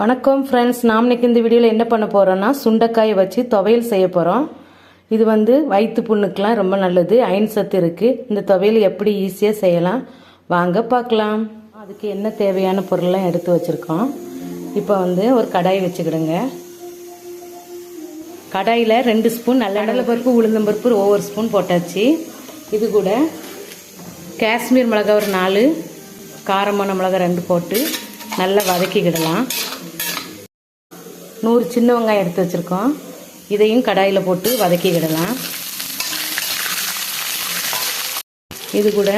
வணக்கம் ஃப்ரெண்ட்ஸ் நாம் இன்னைக்கு இந்த வீடியோவில் என்ன பண்ண போகிறோன்னா சுண்டைக்காயை வச்சு துவையல் செய்ய போகிறோம் இது வந்து வயிற்று புண்ணுக்கெலாம் ரொம்ப நல்லது. அயன் சத்து இருக்குது இந்த துவையல் எப்படி ஈஸியாக செய்யலாம்? வாங்க பார்க்கலாம். அதுக்கு என்ன தேவையான பொருள்லாம் எடுத்து வச்சுருக்கோம். இப்போ வந்து ஒரு கடாய் வச்சுக்கிடுங்க. கடாயில் ரெண்டு ஸ்பூன் நல்ல பருப்பு உளுந்தம்பருப்பு ஒவ்வொரு ஸ்பூன் போட்டாச்சு. இது கூட காஷ்மீர் மிளகாய் ஒரு நாலு காரமான மிளகாய் ரெண்டு போட்டு நல்லா வதக்கிக்கிடலாம். நூறு சின்ன வெங்காயம் எடுத்து வச்சுருக்கோம். இதையும் கடாயில் போட்டு வதக்கிக்கிடலாம். இது கூட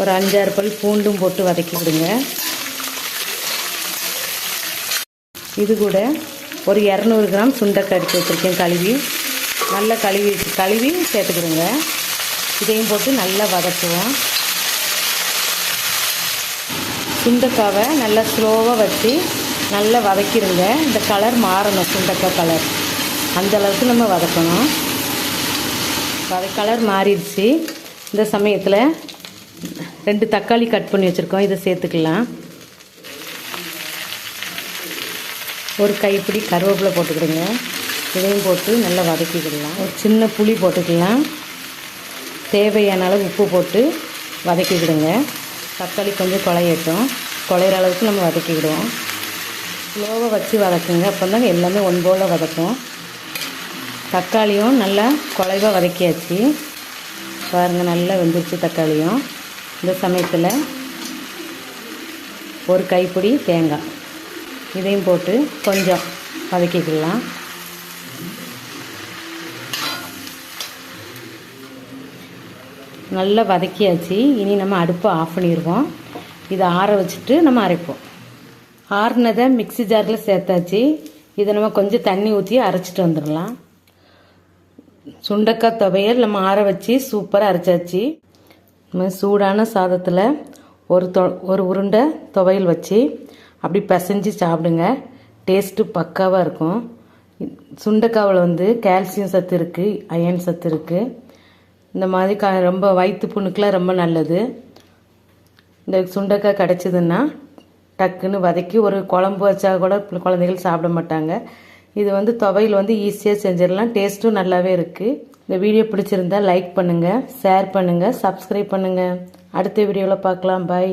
ஒரு அஞ்சாறு பல் பூண்டும் போட்டு வதக்கிவிடுங்க இது கூட ஒரு இரநூறு கிராம் சுண்டைக்காய் எடுத்து வச்சுருக்கேன் கழுவி. நல்லா கழுவி கழுவி சேர்த்துக்கிடுங்க. இதையும் போட்டு நல்லா வதக்குவோம். சுண்டக்காவை நல்லா ஸ்லோவாக வச்சு நல்லா வதக்கிடுங்க இந்த கலர் மாறணும் சுண்டக்காய் கலர் அந்த அளவுக்கு நம்ம வதக்கணும். வத கலர் மாறிடுச்சு. இந்த சமயத்தில் ரெண்டு தக்காளி கட் பண்ணி வச்சுருக்கோம். இதை சேர்த்துக்கலாம். ஒரு கைப்பிடி கருவேப்பிலை போட்டுக்கிடுங்க. இதையும் போட்டு நல்லா வதக்கிக்கிடலாம் ஒரு சின்ன புளி போட்டுக்கலாம். தேவையான அளவு உப்பு போட்டு வதக்கிக்கிடுங்க. தக்காளி கொஞ்சம் குழையட்டும். குழையிற அளவுக்கு நம்ம வதக்கிக்கிடுவோம். ஸ்லோவாக வச்சு வதக்குங்க. அப்போ தான் எல்லாமே ஒன் போல் வதக்கும். தக்காளியும் நல்லா குழைவாக வதக்கியாச்சு. பாருங்கள் நல்லா வெந்துருச்சு தக்காளியும். இந்த சமயத்தில் ஒரு கைப்பிடி தேங்காய். இதையும் போட்டு கொஞ்சம் வதக்கிக்கலாம் நல்லா வதக்கியாச்சு. இனி நம்ம அடுப்பை ஆஃப் பண்ணிடுவோம் இதை ஆற வச்சுட்டு நம்ம அரைப்போம். ஆறுனதை மிக்சி ஜாரில் சேர்த்தாச்சு. இதை நம்ம கொஞ்சம் தண்ணி ஊற்றி அரைச்சிட்டு வந்துடலாம். சுண்டக்காய் துவையல் நம்ம ஆற வச்சு சூப்பராக அரைச்சாச்சு. நம்ம சூடான சாதத்தில் ஒரு தொ ஒரு உருண்டை துவையல் வச்சு அப்படி பிசைஞ்சு சாப்பிடுங்க. டேஸ்ட்டு பக்காவாக இருக்கும். சுண்டைக்காவில் வந்து கால்சியம் சத்து இருக்குது அயன் சத்து இருக்குது இந்த மாதிரி க ரொம்ப வயிற்று புண்ணுக்கெலாம் ரொம்ப நல்லது. இந்த சுண்டைக்காய் கிடச்சிதுன்னா டக்குன்னு வதக்கி ஒரு குழம்பு வச்சா கூட குழந்தைகள் சாப்பிட மாட்டாங்க. இது வந்து துவையில் வந்து ஈஸியாக செஞ்சிடலாம். டேஸ்ட்டும் நல்லாவே இருக்குது இந்த வீடியோ பிடிச்சிருந்தா லைக் பண்ணுங்கள் ஷேர் பண்ணுங்கள் சப்ஸ்கிரைப் பண்ணுங்கள் அடுத்த வீடியோவில் பார்க்கலாம். பாய்